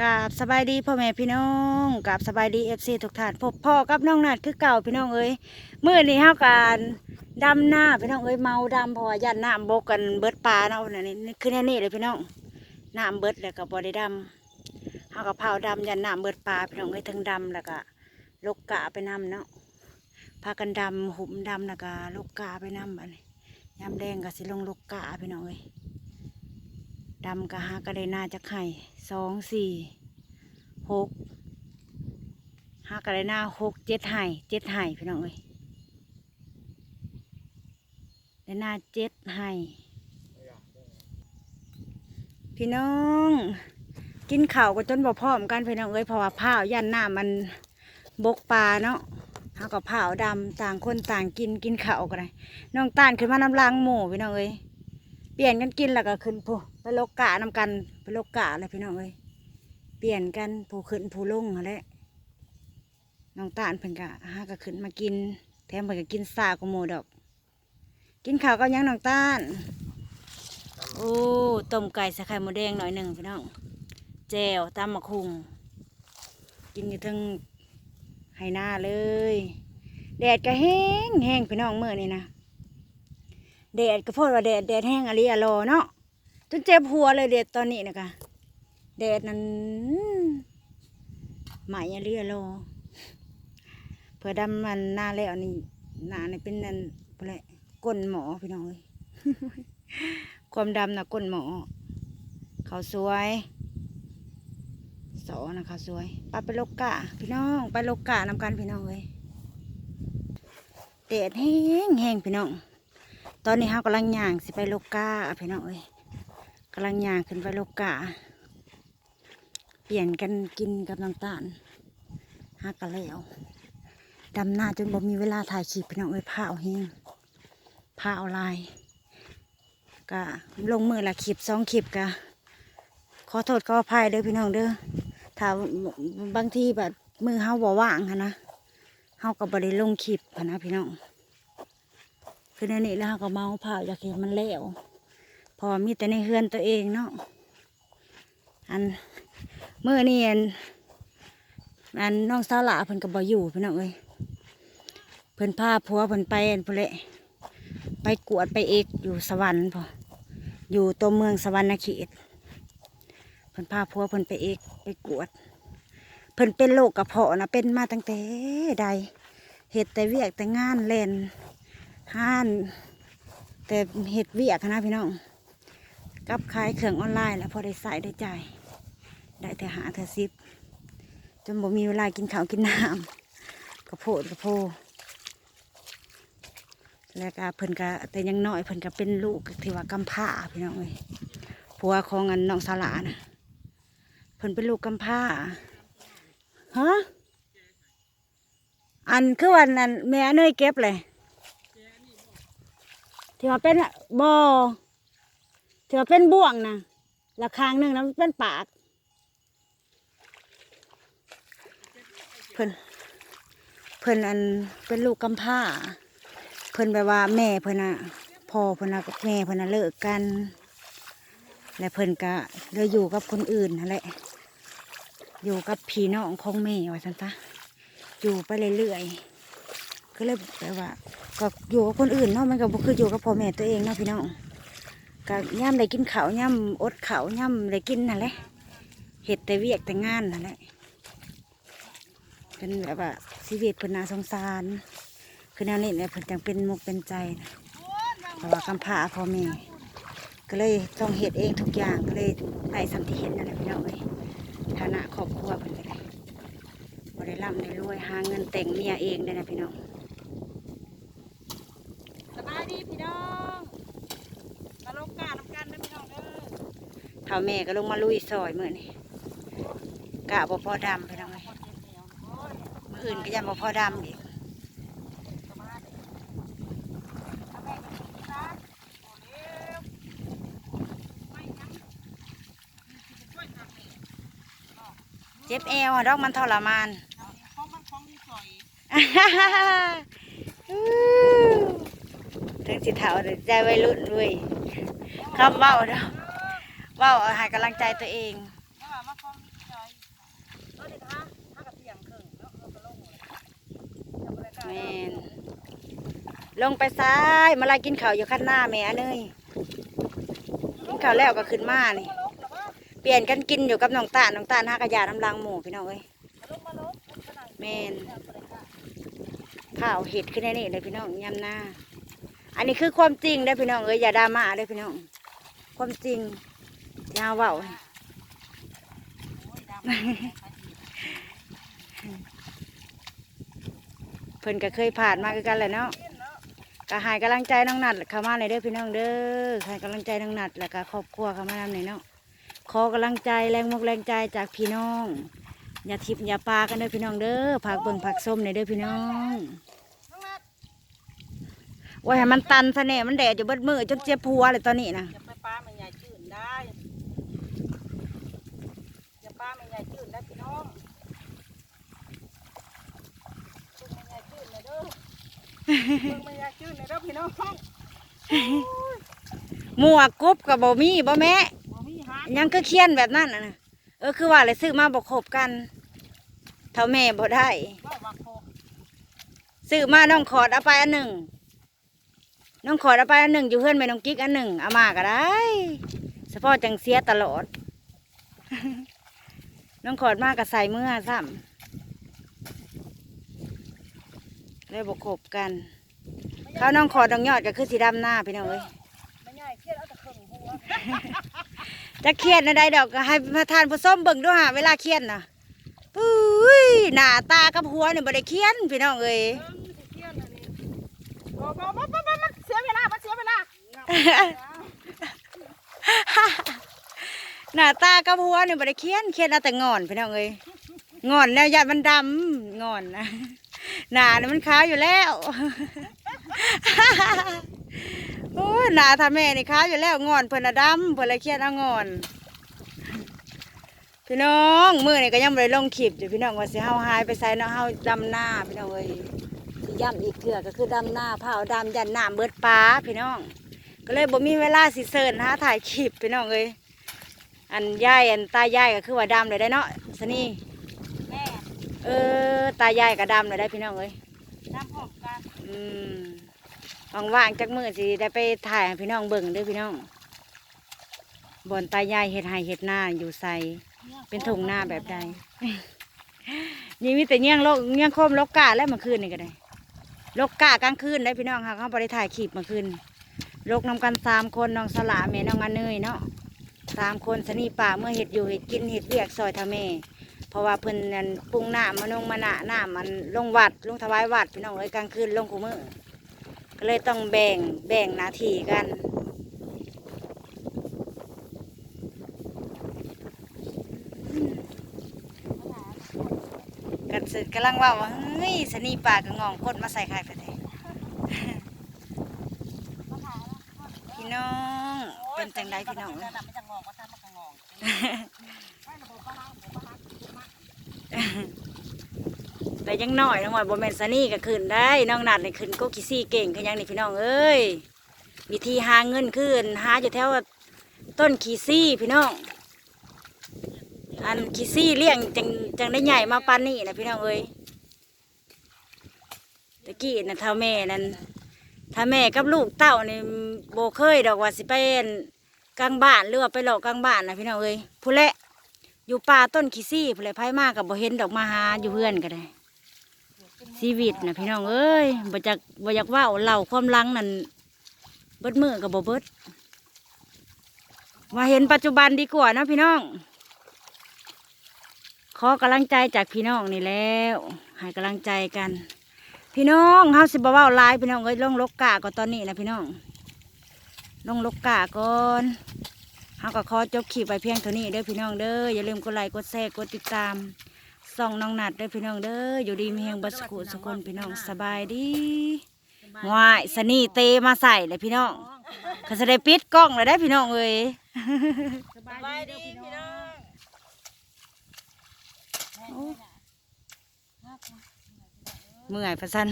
กับสบายดีพ่อแม่พี่น้องกับสบายดีเอฟซีทุกท่านพบพ่อกับน้องนัดคือเก่าพี่น้องเอ้ยมื่อนี้เฮาการดำหน้าพี่น้องเอ้ยเมาดำพราะว่ายันน้ำบกกันเบิดปลาเนาะนั่นนี่คือแน่นี่เลยพี่น้องน้ำเบิดแล้วก็บ่ได้ดำเฮาก็เผาดำยันน้ำเบิดปลาพี่น้องเอ้ยทั้งดำแล้วก็ลกกะไปนำเนาะพากันดำหุ่มดำแล้วก็ลกกะไปนำบัดนี้ยามแดงก็สิลงลกกะพี่น้องเอ้ย ดำกะหากะไดนาจะไข่สองสี่หกหากะไดนาหกเจ็ดไห่เจ็ดไห่พี่น้องเอ้ยได้นาเจ็ดไห่พี่น้อง กินข้าวก็จนบ่พร้อมกันพี่น้องเอ้ยเพราะว่าผ้ายันหน้ามันบกปลาเนาะหากับผ้าดำต่างคนต่างกินกินข้าวกันเลยน้องตาลขึ้นมาน้ำล้างหมูพี่น้องเอ้ยเปลี่ยนกันกินแล้วก็ขึ้นผู้ โลกกะนำกันไปโลกกะเลยพี่น้องเอ้ยเปลี่ยนกันผู้ขึ้นผู้ลงนั่นแหละน้องตาลเพิ่นกะหาก็ขึ้นมากิน แถมเพิ่นก็กินซากว่าหมูดอก กินข้าวก็ยังน้องตาลโอ้ต้มไก่ใส่ไข่หมูแดงหน่อยหนึ่งพี่น้องแจวตำมะคุงกินอยู่ทั้งไหหน้าเลย แดดก็แห้งแห้งพี่น้องเมื่อนี่นะแดดก็พราะว่าแดดแดดแห้งอะไรอะรอเนาะ จนเจ็บหัวเลยแดดตอนนี้นะคะแดดนั้นหมอะไรอะรอเพื่อดำมันหน้าแล้วนี่หน้านี่เป็นนั่นอะไรก้นหมอพี่น้องเลยความดำนะก้นหมอ เขาสวยสอนะเขาสวยไปไปโลกกะพี่น้องไปโลกกะนำกันพี่น้องเลยแดดแห้งแห้งพี่น้อง ตอนนี้เฮากำลังย่างสิไปโลกาพี่น้องเอ้ยำลังย่างขึ้นไปโลกาเปลี่ยนกันกินกับน้ำตาลหากันแล้วดำหน้าจนบ่มีเวลาถ่ายคลิปพี่น้องเอ้ยผ้าเอาแห้งผ้าเอาลายก็ลงมือละคลิปสองคลิปกะขอโทษขออภัยเด้อพี่น้องเด้อถ้าบางทีแบบมือเฮาบ่ว่างนะเฮาก็บ่ได้ลงคลิปนะพี่น้องคือในนี้แล้วเราก็เมาเผาอยากเห็นมันแล้ว พอมีแต่ในเฮือนตัวเองเนาะอันเมื่อนี่อันอันน้องสาวหลาเพิ่นก็บ่อยู่พี่น้องเอ้ยเพิ่นพาผัวเพิ่นไปอันพุ่นแหละไปกวดไปเอกอยู่สวรรค์พออยู่ตัวเมืองสวรรณเขตเพิ่นพาผัวเพิ่นไปเอกไปกวด เพิ่นเป็นโรคกระเพาะนะเป็นมาตั้งแต่ใดเหตุแต่เวียกแต่งานเล่นห้าน แต่เห็ดเวียกนะพี่น้อง กับขายเครื่องออนไลน์แล้วพอได้ใส่ได้จ่ายได้แต่หาแต่ซิปจนบ่มีเวลากินข้าวกินน้ำกระโพดกระโพแล้วก็เพิ่นก็แต่ยังน้อยเพิ่นก็เป็นลูกที่ว่ากำพร้าพี่น้องเอ้ยผัวของอันน้องสาวหลานะเพิ่นเป็นลูกกำพร้าฮะอันคือวันนั้นแม่เนยเก็บเลยที่ว่าเป็นบ่อ ที่ว่าเป็นบ่วงนะละคางหนึ่งแล้วเป็นปากเพิ่นเพิ่นอันเป็นลูกกำพร้า เพิ่นแบบว่าแม่เพิ่นน่ะพ่อเพิ่นน่ะกับแม่เพิ่นน่ะเลิกกัน และเพิ่นก็เลยอยู่กับคนอื่นนั่นแหละอยู่กับพี่น้องของแม่ว่าซั่นซะอยู่ไปเรื่อยๆก็เลยแบบว่า ก็อยู่กับคนอื่นเนาะมันก็คืออยู่กับพ่อแม่ตัวเองเนาะพี่น้อง ก็ย่ำได้กินข้าวย่ำอดข้าวย่ำได้กินนั่นแหละเห็ดแต่เวียกแต่งานนั่นแหละเป็นแบบว่าชีวิตเพิ่นน่าสงสาร คือแนวนี้เนี่ยเพิ่นจังเป็นมุกเป็นใจนะเพราะว่ากำพร้าพ่อแม่ก็เลยต้องเห็ดเองทุกอย่างก็เลยได้สัมที่เห็นนั่นแหละพี่น้องเอ้ยฐานะครอบครัวเพิ่นก็ได้บ่ได้ร่ำได้รวยหาเงินแต่งเมียเองได้นะพี่น้อง สบายดีพี่น้องมาลงกาน้ำกันนะพี่น้องเด้อ เท่าแม่ก็ลงมาลุยซอยเมื่อนี่กะบ่พอดำพี่น้องเลยมื่ออื่นก็ยังบ่พอดำอีกเจ็บเอวอะดอกมันทรมานถึงสิเถาแต่ใจวัยรุ่นด้วยคำเว้าเนาะเว้าเอาให้กำลังใจตัวเองลงได้กล้าแมนลงไปซ้ายมาลายกินข้าวอยู่ข้างหน้าแม่เนยกินข้าวแล้วก็ขึ้นมานี่าลบหรือว่าเปลี่ยนกันกินอยู่กับน้องตาลน้องตาลหากระยาน้ำลังหมูพี่น้องเอ้ยมาลบมาลบลบขนาดแม่นนี้บ่ได้กล้าข้าวเห็ดขึ้นในนี่เลยพี่น้องยำหน้า อันนี้คือความจริงได้พี่น้องเอ้ยอย่าดราม่าได้พี่น้อง ความจริง ยาเว้าโอ้ยดำเพิ่นก็เคยผ่านมาคือกันแหละเนาะเห็นเนาะก็ใหายกำลังใจน้องนัดเข้ามาในอยเด้อพี่น้องเด้อให้กำลังใจน้องนัดแล้วก็ครอบครัวเข้ามานำในอยเนาะขอกำลังใจแรงมกแรงใจจากพี่น้อง อย่าทิพย์อย่าปากันเด้อพี่น้องเด้อผักเบิ่งผักส้มในอยเด้อพี่น้องน้องนัดว่าให้มันตันซะแน่มันแดดอยู่เบิดมือจนเจ็บหัวเลยตอนนี้นะ อย่าไปป้ามันใหญ่จืดได้อย่าป้ามันใหญ่จืดได้พี่น้องชุบมันใหญ่จืดเลยเด้อ มันใหญ่จืดเลยเด้อพี่น้องหมวกกรุบกับบ่มีบ่แม่บ่มีหายังก็เคียนแบบนั้นน่ะนะเออคือว่าเลยซื้อมาบ่ครบกันเท่าแม่บ่ได้ซื้อมาน้องขอดเอาไปอันหนึ่งน้องขอดเอาไปอันหนึ่งอยู่เพื่อนแม่น้องกิ๊กอันหนึ่งเอามาก็ได้เฉพาะจังเสียตลอด น้องขอดมากก็ใส่เมื่อซ้ำ เลยบกครบกันเขาวน้องขอดน้องยอดก็คือสีดำหน้าพี่น้องเอ้ยมันใหญ่เครียดเอาแต่ครึ่งหัวจะเครียดในะใดดอกก็ให้มาทานผู้ส้มเบิ่งด้วยฮะเวลาเครียดนะปุ้ยหน้าตากับหัวนี่บ่ได้เครียดพี่น้องเอ้ยเอิ่มสิเครียดอันนี้บ่บ่บ่บ่บ่มันเสียเวลามันเสียเวลาหน้าตากับหัวนี่บ่ได้เคียนเคียนเอาแต่งอนพี่น้องเอ้ยงอนแล้วยาดมันดำงอนนะ หน้านี่มันขาวอยู่แล้วโอ้ยหนาทาแม่นี่ขาวอยู่แล้วงอนเพิ่นน่ะดำเพิ่นเลยเคียนเอางอนพี่น้องมือนี่ก็ยังบ่ได้ลงคลิปอยู่พี่น้องว่าสิเฮาหายไปไสเนาะเฮาดำหน้าพี่น้องเอ้ยสิย้ำอีกเทื่อก็คือดำหน้าเผาดำยันหน้ำเบิดปลาพี่น้อง ก็เลยบ่มีเวลาสิเสิร์ชหาถ่ายคลิปพี่น้องเอ้ยอันย่ายอันตายายก็คือว่าดำเลยได้เนาะสนี่ เออ ตายายก็ดำเลยได้พี่น้องเอ้ยน้ำหอมกันอืมว่างๆจักมือสิได้ไปถ่ายให้พี่น้องเบิ่งเด้อพี่น้องบอนตายายเฮ็ดไห้เฮ็ดหน้าอยู่ใส่เป็นถุงหน้าแบบใด นี่มีแต่เงี้ยงโลกเงี้ยงโคมลกกาแล้วเมื่อคืนนี่ก็ได้ลกกากลางคืนได้พี่น้องค่ะเขาบ่ได้ถ่ายคลิปเมื่อคืนลกนำกันสามคนน้องสลาแม่น้องอันเนยเนาะสามคนสนีป่าเมื่อเห็ดอยู่เห็ดกินเห็ดเรียกซอยทาแม่ เพราะว่าเพิ่นนั่นปรุงหน้ำมานงมานะน้ำมันลงวัดลงถวายวัดพี่น้องเอ้ยกลางคืนลงกูมือก็เลยต้องแบ่งแบ่งหนาทีกันกันสึกกำลังว่าว่าเฮ้ยสนีป่าก็งองคนมาใส่ไข่ไปเลยพี่น้องเป็นจังไดพี่น้องไแต่ยังน้อยน้องหอยบ่แม่นสนี่ก็ขึ้นได้ น้องนัดนี่ขึ้นก็กี่ซี่เก่งคือหยังนี่พี่น้องเอ้ยวิธีหาเงินขึ้นหาอยู่แถวต้นขีซี่พี่น้อง อันขีซี่เลี้ยงจังจังได้ใหญ่มาปานนี้นะพี่น้องเอ้ยตะกี้นะท่าแม่นั่นถ้าแม่กับลูกเต้านี่โบเคยดอกว่าสิไปอั่นกลางบ้านหรือว่าไปหลอกกลางบ้านนะพี่น้องเอ้ยผู้เละ อยู่ป่าต้นขี้ซี่ผู้เละไผมากกับบ่เห็นดอกมาหาอยู่เพื่อนก็ได้ชีวิตนะพี่น้องเอ้ยบ่จักบ่อยากว่าเล่าความลังนั่นเบิดมือกับบ่เบิดมาเห็นปัจจุบันดีกว่านะพี่น้อง ขอกำลังใจจากพี่น้องนี่แล้วให้กำลังใจกัน พี่น้องเฮาสิบ่เว้าหลายพี่น้องเอ้ยลงลกกาก่อนตอนนี้นะพี่น้องลงลกกาก่อน เฮาก็ขอจบคลิปไปเพียงเท่านี้เด้อพี่น้องเด้ออย่าลืมกดไลค์กดแชร์กดติดตามส่องน้องนัดเด้อพี่น้องเด้ออยู่ดีมีแหงบัสกุสุคนพี่น้องสบายดีวายสนี่เตมาใส่เลยพี่น้องเขาจะได้ปิดกล้องเลยได้อพี่น้องเอ้ยสบายดีพี่น้องเมื่อยประสัน